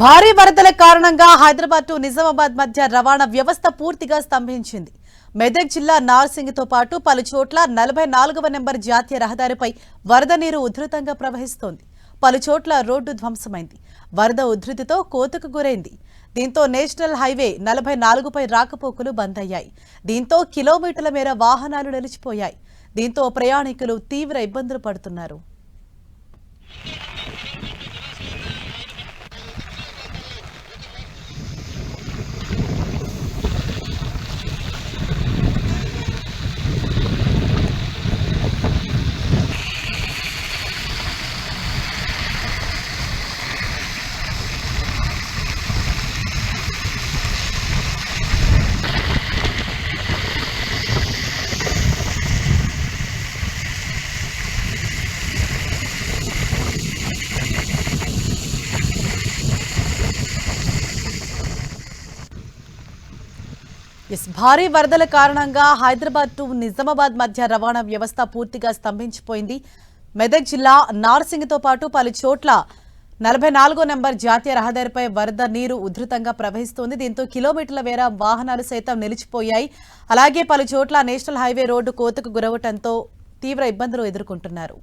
భారీ వరదల కారణంగా హైదరాబాద్ టు నిజామాబాద్ మధ్య రవాణా వ్యవస్థ పూర్తిగా స్తంభించింది. మెదక్ జిల్లా నార్సింగ్తో పాటు పలు చోట్ల నలభై నాలుగవ నెంబర్ జాతీయ రహదారిపై వరద నీరు ఉధృతంగా ప్రవహిస్తోంది. పలు చోట్ల రోడ్డు ధ్వంసమైంది. వరద ఉధృతితో కోతకు గురైంది. దీంతో నేషనల్ హైవే నలభై నాలుగుపై రాకపోకలు బంద్ అయ్యాయి దీంతో కిలోమీటర్ల మేర వాహనాలు నిలిచిపోయాయి. దీంతో ప్రయాణికులు తీవ్ర ఇబ్బందులు పడుతున్నారు. ఎస్ భారీ వరదల కారణంగా హైదరాబాద్ టు నిజామాబాద్ మధ్య రవాణా వ్యవస్థ పూర్తిగా స్తంభించిపోయింది. మెదక్ జిల్లా నార్సింగ్తో పాటు పలు చోట్ల నలభై నాలుగో నెంబర్ జాతీయ రహదారిపై వరద నీరు ఉధృతంగా ప్రవహిస్తోంది. దీంతో కిలోమీటర్ల మేర వాహనాలు సైతం నిలిచిపోయాయి. అలాగే పలు చోట్ల నేషనల్ హైవే రోడ్డు కోతకు గురవటంతో తీవ్ర ఇబ్బందులు ఎదుర్కొంటున్నారు.